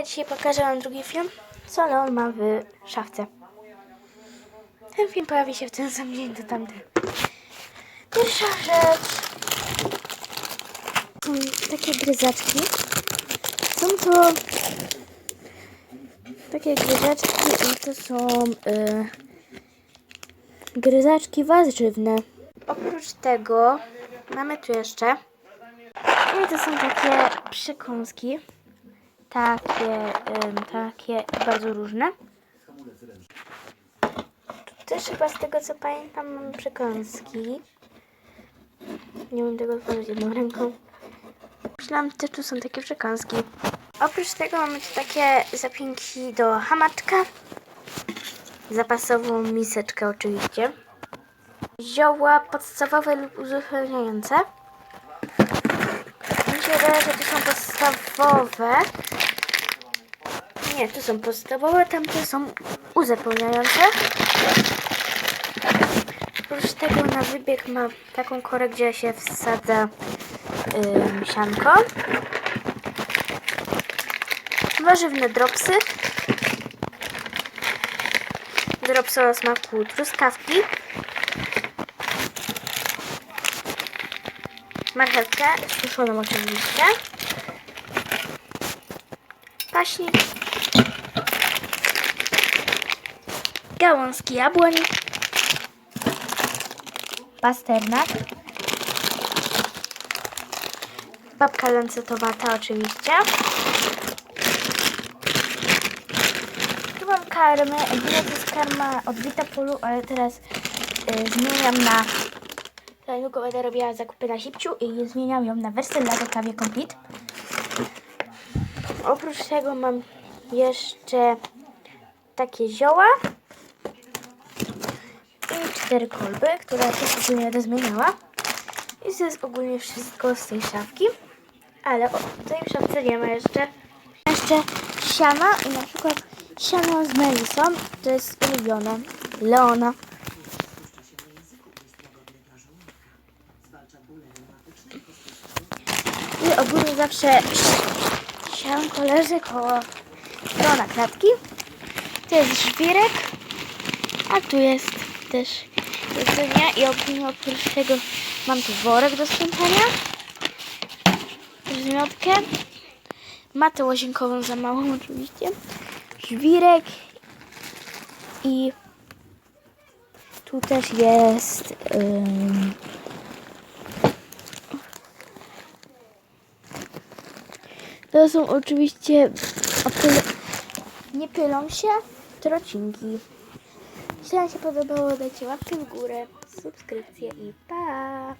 Dzisiaj pokażę Wam drugi film, co Leon ma w szafce. Ten film pojawi się w ten sam dzień do tamten. Pierwsza rzecz. Są takie gryzaczki. Są to takie gryzaczki i to są y, gryzaczki warzywne. Oprócz tego mamy tu jeszcze i to są takie przekąski. Takie, takie bardzo różne. Tu też chyba z tego co pamiętam mamy przekąski. Nie wiem tego otworzyć jedną ręką. Myślałam, że tu są takie przekąski. Oprócz tego mamy tu takie zapięki do hamaczka. Zapasową miseczkę oczywiście. Zioła podstawowe lub uzupełniające. Się wydaje, że to są podstawowe. Nie, tu są podstawowe, tamte są uzupełniające. Oprócz tego na wybieg ma taką korę, gdzie się wsadza sianko. Warzywne dropsy. Dropsy o smaku truskawki. Marchewkę, suszoną oczywiście. Paśnik. Gałązki jabłoń. Pasternak. Babka lancetowata oczywiście. Tu mam. Ogólnie to jest karma od Vitapolu, ale teraz y, zmieniam na... Za niedługo będę robiła zakupy na Hipciu i zmieniam ją na Wersella do kawie Complete. Oprócz tego mam jeszcze takie zioła i cztery kolby, które też ogólnie będę zmieniała. I to jest ogólnie wszystko z tej szafki. Ale o, w tej szafce nie ma jeszcze. Jeszcze siana i na przykład siano z melisą. To jest ulubione Leona. I ogólnie zawsze sianko leży koło strona klatki. To jest żwirek, a tu jest też jedzenie i ogólnie oprócz mam tu worek do sprzątania, zmiotkę, matę łazienkową za małą oczywiście, żwirek i tu też jest ym, To są oczywiście opyle... nie pylą się trocinki. Jeśli Wam się podobało, dajcie łapkę w górę, subskrypcję i pa!